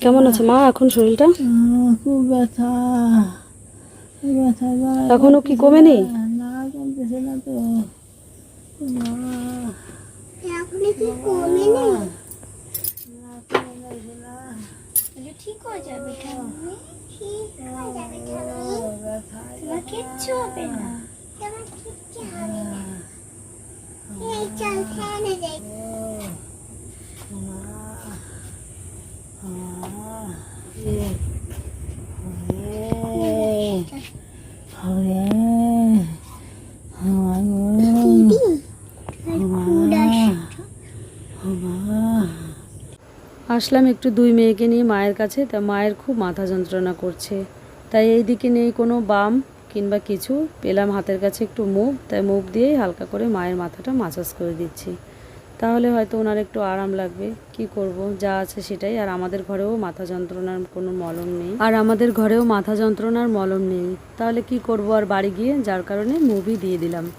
কেমন আছে মা এখন শরীরটা? খুব ব্যথা ব্যথা এখনও কি কমেনি? না কমতেছে না তো ঠিক হয়ে যাবে আসলাম একটু দুই মেয়েকে নিয়ে মায়ের কাছে। তা মায়ের খুব মাথা যন্ত্রণা করছে। তাই এই দিকে নেই কোনো বাম কিংবা কিছু। পেলাম হাতের কাছে একটু মুভ তাই মুভ দিয়েই হালকা করে মায়ের মাথাটা মাসাজ করে দিচ্ছি। তাহলে হয়তো ওনার একটু আরাম লাগবে। কি করব? যা আছে সেটাই। আর আমাদের ঘরেও মাথা যন্ত্রণার কোনো মলম নেই। আর আমাদের ঘরেও মাথা যন্ত্রণার মলম নেই। তাহলে কি করব আর বাড়ি গিয়ে? যার কারণে মুভি দিয়ে দিলাম।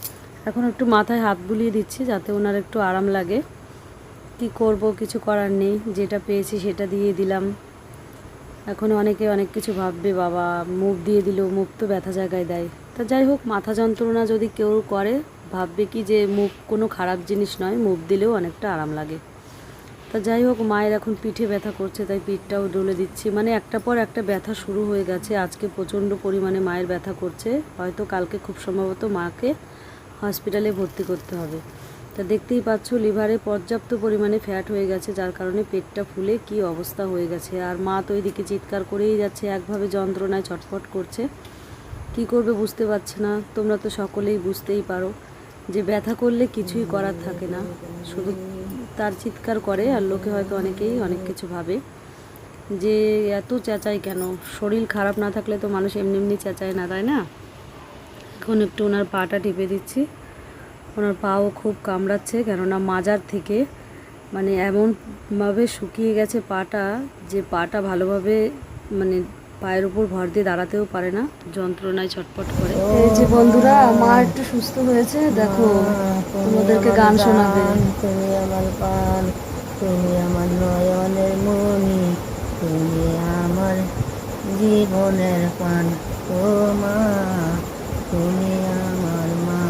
এখন একটু মাথায় হাত বুলিয়ে দিচ্ছি যাতে ওনার একটু আরাম লাগে। কি করব? কিছু করার নেই। যেটা পেয়েছি সেটা দিয়ে দিলাম। এখন অনেকে অনেক কিছু ভাববে, বাবা মুখ দিয়ে দিল মুভ তো ব্যথা জায়গায় দেয়। তা যাই হোক, মাথা যন্ত্রণা যদি কেউ করে ভাববে কি যে মুখ কোনো খারাপ জিনিস নয়, মুখ দিলেও অনেকটা আরাম লাগে। তা যাই হোক, মায়ের এখন পিঠে ব্যথা করছে, তাই পিঠটাও ডলে দিচ্ছি। মানে একটা পর একটা ব্যথা শুরু হয়ে গেছে, আজকে প্রচণ্ড পরিমাণে মায়ের ব্যথা করছে। হয়তো কালকে খুব সম্ভবত মাকে হসপিটালে ভর্তি করতে হবে। তা দেখতেই পাচ্ছ, লিভারে পর্যাপ্ত পরিমাণে ফ্যাট হয়ে গেছে, যার কারণে পেটটা ফুলে কি অবস্থা হয়ে গেছে। আর মা তো ওইদিকে চিৎকার করেই যাচ্ছে, একভাবে যন্ত্রণায় ছটফট করছে। কি করবে বুঝতে পারছে না, তোমরা তো সকলেই বুঝতেই পারো। যে ব্যথা করলে কিছুই করার থাকে না। শুধু তার চিৎকার করে আর লোকে হয়তো অনেকেই অনেক কিছু ভাবে। যে এত চেঁচায় কেন? শরীর খারাপ না থাকলে তো মানুষ এমনি এমনি চেঁচায় না, তাই না? এখন একটু ওনার পাটা টিপে দিচ্ছি। ওনার পাও খুব কামড়াচ্ছে কেননা মাজার থেকে মানে এমনভাবে শুকিয়ে গেছে পাটা যে পাটা ভালোভাবে মানে পায়ের উপর ভর দিয়ে দাঁড়াতেও পারে না যন্ত্রণায় ছটপট করে। এই যে বন্ধুরা মা একটু সুস্থ হয়েছে দেখো তোমাদেরকে গান শোনাবে। তুমি আমার পান তুমি আমার নয়নের মনি তুমি আমার জীবনের পান। ও মা তুমি আমার মা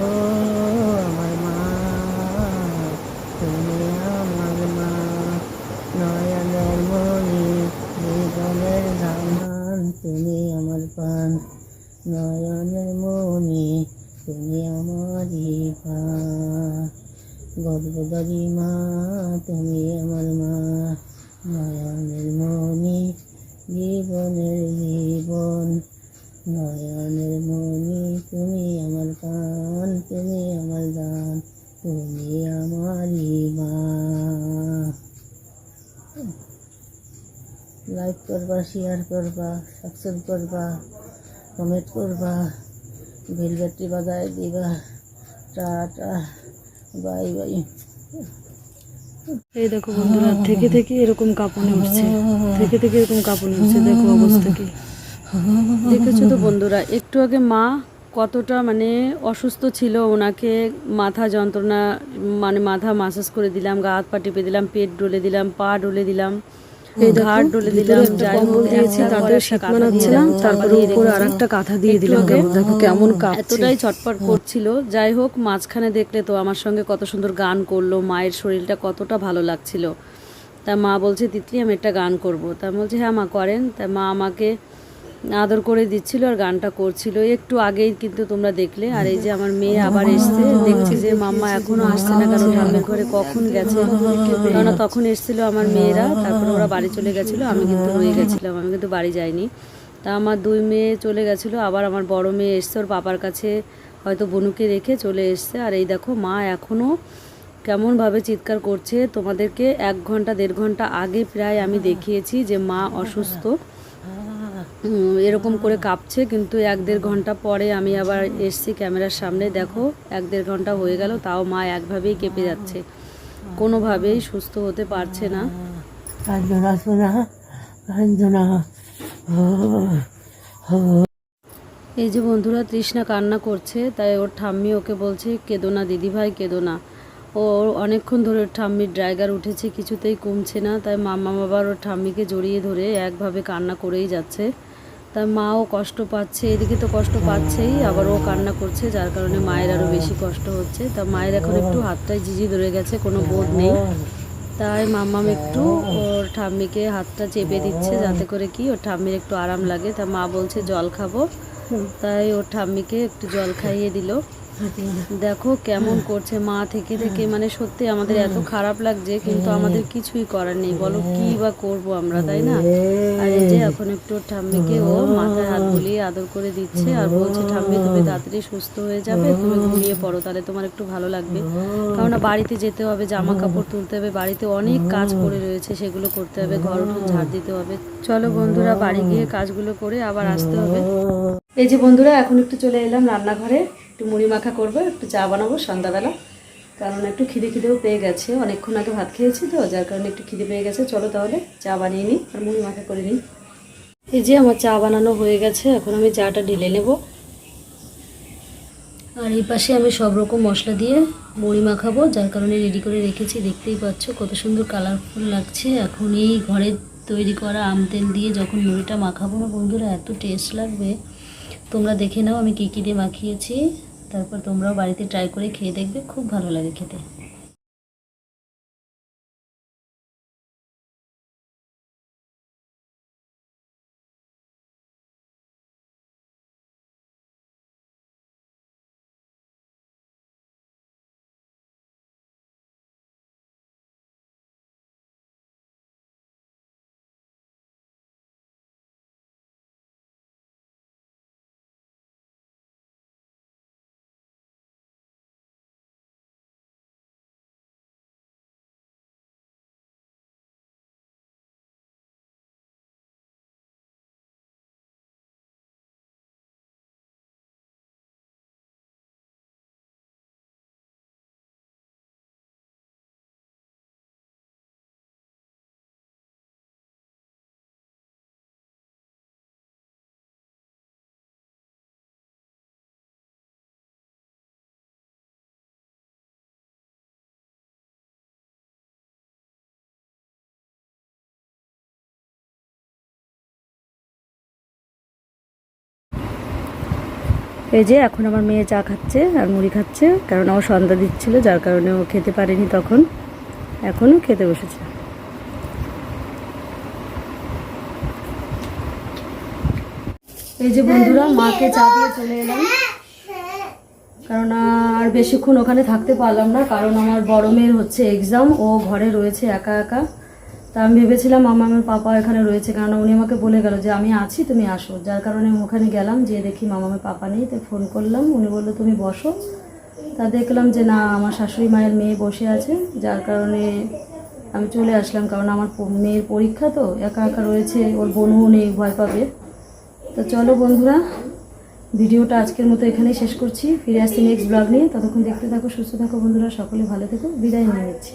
ও আমার মা তুমি আমার মা নয়নের মনি জীবনের ধান তুমি আমার পান নয়নের মনি, তুমি আমারই মা। গর্ভদারি মা, তুমি আমার মা। নয়নের মনি জীবনের জীবন। নয়নের মনি তুমি আমার কান তুমি আমার দান, তুমি আমারই মা। লাইক করবা শেয়ার করবা সাবস্ক্রাইব করবা কমেন্ট করবা। বেল বাটি বাজায়, দিবা টাটা বাই বাই। এই দেখো বন্ধুরা, থেকে থেকে এরকম কাঁপুনি উঠছে, থেকে থেকে এরকম কাঁপুনি উঠছে, দেখো অবস্থা কি। দেখেছ তো বন্ধুরা, একটু আগে মা কতটা মানে অসুস্থ ছিল, ওনাকে মাথা যন্ত্রণা মানে মাথা মাসাজ করে দিলাম, গা হাত পা টিপে দিলাম, পেট ডলে দিলাম, পা ডলে দিলাম। ঘাড় ডলে দিলাম যাই হোক দিয়েছি তারপরে শীত মানাচ্ছিলাম তারপরে উপরে আর একটা কাঁথা দিয়ে দিলাম। দেখো কেমন এতটাই ছটপট করছিল। যাই হোক মাঝখানে দেখলে তো আমার সঙ্গে কত সুন্দর গান করল মায়ের শরীরটা কতটা ভালো লাগছিল। তা মা বলছে তিতলি আমি একটা গান করব। তা বলছে হ্যাঁ মা করেন। তা মা আমাকে আদর করে দিচ্ছিল আর গানটা করছিল। একটু আগেই কিন্তু তোমরা দেখলে আর এই যে আমার মেয়ে আবার এসছে দেখছি যে মাম্মা এখনও আসছে না কারণ ঠাম্মির ঘরে কখন গেছে? কেননা তখন এসেছিল আমার মেয়েরা তারপর ওরা বাড়ি চলে গেছিল আমি কিন্তু রয়ে গেছিলাম আমি কিন্তু বাড়ি যাইনি। তা আমার দুই মেয়ে চলে গেছিল আবার আমার বড় মেয়ে এসছে ওর পাপার কাছে হয়তো বনুকে রেখে চলে এসছে। আর এই দেখো মা এখনও কেমনভাবে চিৎকার করছে তোমাদেরকে এক ঘণ্টা দেড় ঘণ্টা আগে প্রায় আমি দেখিয়েছি যে মা অসুস্থ। এরকম করে কাঁপছে, কিন্তু এক দেড় ঘণ্টা পরে আমি আবার এসছি ক্যামেরার সামনে। দেখো, এক দেড় ঘণ্টা হয়ে গেল, তাও মা একভাবেই কেঁপে যাচ্ছে। কোনোভাবেই সুস্থ হতে পারছে না। এই যে বন্ধুরা, তৃষ্ণা কান্না করছে, তাই ওর ঠাম্মি ওকে বলছে, কেঁদো না দিদিভাই কেঁদো না। ও অনেকক্ষণ ধরে ওর ঠাম্মির ড্রাইগার উঠেছে, কিছুতেই কমছে না। তাই মামা বাবার ওর ঠাম্মিকে জড়িয়ে ধরে একভাবে কান্না করেই যাচ্ছে। তাই মাও কষ্ট পাচ্ছে, এদিকে তো কষ্ট পাচ্ছেই, আবার ও কান্না করছে, যার কারণে মায়ের আরও বেশি কষ্ট হচ্ছে। তা মায়ের এখন একটু হাতটায় জিজি ধরে গেছে, কোনো বোধ নেই। তাই মাম্মাম একটু ওর ঠাম্মিকে হাতটা চেপে দিচ্ছে, যাতে করে কি ওর ঠাম্মির একটু আরাম লাগে। তা মা বলছে, জল খাব। তাই ওর ঠাম্মিকে একটু জল খাইয়ে দিল। দেখো কেমন করছে মা থেকে থেকে মানে সত্যি আমাদের এত খারাপ লাগছে কিন্তু আমাদের কিছুই করার নেই। বলো কি বা করব আমরা তাই না? আর এই যে এখন একটু ঠাম্মিকে ও মাথায় হাত বুলিয়ে আদর করে দিচ্ছে আর বলছে ঠাম্মি তুমি তাড়াতাড়ি সুস্থ হয়ে যাবে তুমি ঘুমিয়ে পড়ো তাহলে তোমার একটু ভালো লাগবে। কারণ বাড়িতে যেতে হবে জামা কাপড় তুলতে হবে বাড়িতে অনেক কাজ পড়ে রয়েছে সেগুলো করতে হবে ঘর উঠোন ঝাড় দিতে হবে। চলো বন্ধুরা বাড়ি গিয়ে কাজগুলো করে আবার আসতে হবে। এই যে বন্ধুরা এখন একটু চলে এলাম রান্নাঘরে। একটু মুড়ি মাখা করব, একটু চা বানাবো সন্ধ্যাবেলা। কারণ একটু খিদে খিদেও পেয়ে গেছে, অনেকক্ষণ আগে ভাত খেয়েছি তো, যার কারণে একটু খিদে পেয়ে গেছে। চলো তাহলে চা বানিয়ে নিই আর মুড়ি মাখা করে নিই। এই যে আমার চা বানানো হয়ে গেছে, এখন আমি চাটা ঢেলে নেব। আর এই পাশে আমি সব রকম মশলা দিয়ে মুড়ি মাখাবো, যার কারণে রেডি করে রেখেছি। দেখতেই পাচ্ছ কত সুন্দর কালারফুল লাগছে। এখন এই ঘরে তৈরি করা আম তেল দিয়ে যখন মুড়িটা মাখাবো না বন্ধুরা, এত টেস্ট লাগবে। তোমরা দেখে নাও আমি কী কী দিয়ে মাখিয়েছি। তারপর তোমরাও বাড়িতে ট্রাই করে খেয়ে দেখবে খুব ভালো লাগে খেতে। এই যে এখন আমার মেয়ে চা খাচ্ছে আর মুড়ি খাচ্ছে, কারণ আমার সন্ধ্যা দিচ্ছিল, যার কারণে ও খেতে পারেনি তখন। এখনও খেতে বসেছে। এই যে বন্ধুরা, মাকে চা দিয়ে চলে এলাম। কারণ আর বেশিক্ষণ ওখানে থাকতে পারলাম না, কারণ আমার বড় মেয়ের হচ্ছে এক্সাম ও ঘরে রয়েছে একা একা। তা আমি ভেবেছিলাম আমার পাপা এখানে রয়েছে কারণ উনি আমাকে বলে গেল যে আমি আছি, তুমি আসো। যার কারণে আমি ওখানে গেলাম যে দেখি মামামের পাপা নেই তো ফোন করলাম। উনি বলল, তুমি বসো। তা দেখলাম যে না, আমার শাশুড়ি মায়ের মেয়ে বসে আছে, যার কারণে আমি চলে আসলাম, কারণ আমার মেয়ের পরীক্ষা তো, একা একা রয়েছে, ওর বোনও নেই, ভয় পাবে। তো চলো বন্ধুরা, ভিডিওটা আজকের মতো এখানেই শেষ করছি। ফিরে আসছি নেক্সট ব্লগ নিয়ে। ততক্ষণ দেখতে থাকো, সুস্থ থাকো বন্ধুরা, সকলে ভালো থেকো। বিদায় নিয়ে নিচ্ছি।